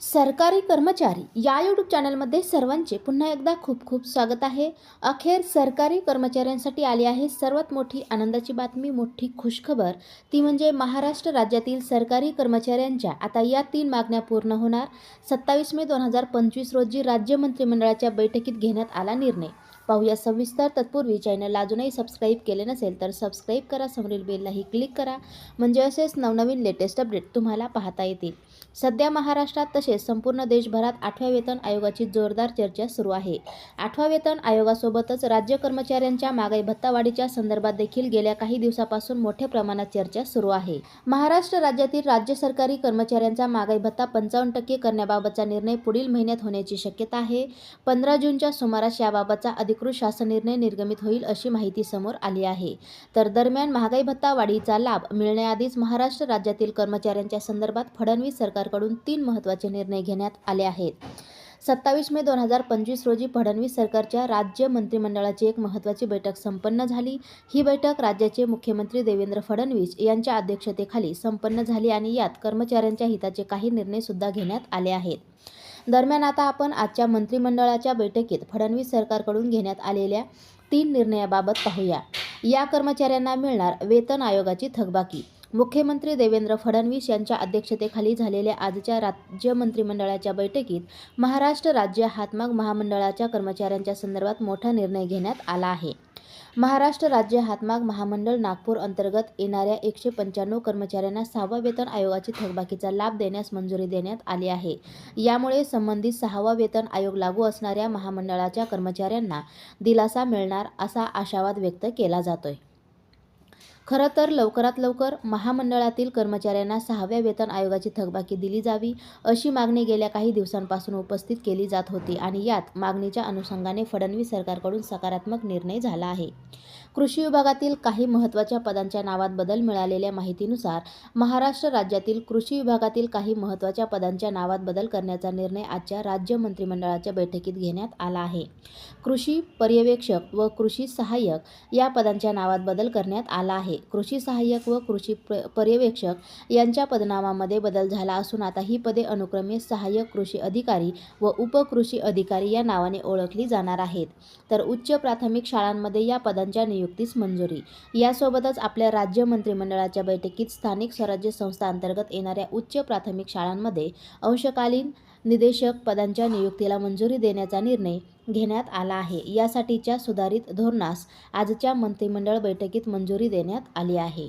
सरकारी कर्मचारी या यूट्यूब चॅनलमध्ये सर्वांचे पुन्हा एकदा खूप खूप स्वागत आहे. अखेर सरकारी कर्मचाऱ्यांसाठी आली आहे सर्वात मोठी आनंदाची बातमी मोठी खुशखबर. ती म्हणजे महाराष्ट्र राज्यातील सरकारी कर्मचाऱ्यांच्या आता या तीन मागण्या पूर्ण होणार. सत्तावीस मे दोन हजार पंचवीस रोजी राज्य मंत्रिमंडळाच्या बैठकीत घेण्यात आला निर्णय. पाहूया सविस्तर. तत्पूर्वी चॅनलला अजूनही सबस्क्राईब केले नसेल तर सबस्क्राईब करा. समोरील बेललाही क्लिक करा. म्हणजे असेच नवनवीन लेटेस्ट अपडेट तुम्हाला पाहता येतील. सध्या महाराष्ट्रात तसेच संपूर्ण देशभरात आठव्या वेतन आयोगाची जोरदार चर्चा सुरू आहे. आठवा वेतन आयोगासोबतच राज्य कर्मचाऱ्यांच्या मागाई भत्तावाढीच्या संदर्भात देखील गेल्या काही दिवसापासून मोठ्या प्रमाणात चर्चा सुरू आहे. महाराष्ट्र राज्यातील राज्य सरकारी कर्मचाऱ्यांचा मागाई भत्ता पंचावन्न टक्के करण्याबाबतचा निर्णय पुढील महिन्यात होण्याची शक्यता आहे. पंधरा जूनच्या सुमारास याबाबतचा अधिक अधिकृत शासन निर्णय निर्गमित होईल अशी माहिती समोर आली आहे. तर दरम्यान महागाई भत्ता वाढीचा लाभ मिळण्याआधीच महाराष्ट्र राज्यातील कर्मचाऱ्यांच्या संदर्भात फडणवीस सरकारकडून तीन महत्त्वाचे निर्णय घेण्यात आले आहेत. सत्तावीस मे दोन हजार पंचवीस रोजी फडणवीस सरकारच्या राज्य मंत्रिमंडळाची एक महत्त्वाची बैठक संपन्न झाली. ही बैठक राज्याचे मुख्यमंत्री देवेंद्र फडणवीस यांच्या अध्यक्षतेखाली संपन्न झाली आणि यात कर्मचाऱ्यांच्या हिताचे काही निर्णयसुद्धा घेण्यात आले आहेत. दरम्यान आता आपण आजच्या मंत्रिमंडळाच्या बैठकीत फडणवीस सरकारकडून घेण्यात आलेल्या तीन निर्णयाबाबत पाहूया. या कर्मचाऱ्यांना मिळणार वेतन आयोगाची थकबाकी. मुख्यमंत्री देवेंद्र फडणवीस यांच्या अध्यक्षतेखाली झालेल्या आजच्या राज्य मंत्रिमंडळाच्या बैठकीत महाराष्ट्र राज्य हातमाग महामंडळाच्या कर्मचाऱ्यांच्या संदर्भात मोठा निर्णय घेण्यात आला आहे. महाराष्ट्र राज्य हातमाग महामंडळ नागपूर अंतर्गत येणाऱ्या एकशे पंच्याण्णव कर्मचाऱ्यांना सहावा वेतन आयोगाची थकबाकीचा लाभ देण्यास मंजुरी देण्यात आली आहे. यामुळे संबंधित सहावा वेतन आयोग लागू असणाऱ्या महामंडळाच्या कर्मचाऱ्यांना दिलासा मिळणार असा आशावाद व्यक्त केला जातोय. खरं तर लवकरात लवकर महामंडळातील कर्मचाऱ्यांना सहाव्या वेतन आयोगाची थकबाकी दिली जावी अशी मागणी गेल्या काही दिवसांपासून उपस्थित केली जात होती आणि यात मागणीच्या अनुषंगाने फडणवीस सरकारकडून सकारात्मक निर्णय झाला आहे. कृषी विभागातील काही महत्त्वाच्या पदांच्या नावात बदल मिळालेल्या माहितीनुसार महाराष्ट्र राज्यातील कृषी विभागातील काही महत्त्वाच्या पदांच्या नावात बदल करण्याचा निर्णय आजच्या राज्य मंत्रिमंडळाच्या बैठकीत घेण्यात आला आहे. कृषी पर्यवेक्षक व कृषी सहाय्यक या पदांच्या नावात बदल करण्यात आला आहे. कृषी सहाय्यक व कृषी पर्यवेक्षक यांच्या पदनामामध्ये बदल झाला असून आता ही पदे अनुक्रमे सहाय्यक कृषी अधिकारी व उपकृषी अधिकारी या नावाने ओळखली जाणार आहेत. तर उच्च प्राथमिक शाळांमध्ये या पदांच्या नियुक्तीस मंजुरी. यासोबतच आपल्या राज्य मंत्रिमंडळाच्या बैठकीत स्थानिक स्वराज्य संस्था अंतर्गत येणाऱ्या उच्च प्राथमिक शाळांमध्ये अंशकालीन निदेशक पदांच्या नियुक्तीला मंजुरी देण्याचा निर्णय घेण्यात आला आहे. यासाठीच्या सुधारित धोरणास आजच्या मंत्रिमंडळ बैठकीत मंजुरी देण्यात आली आहे.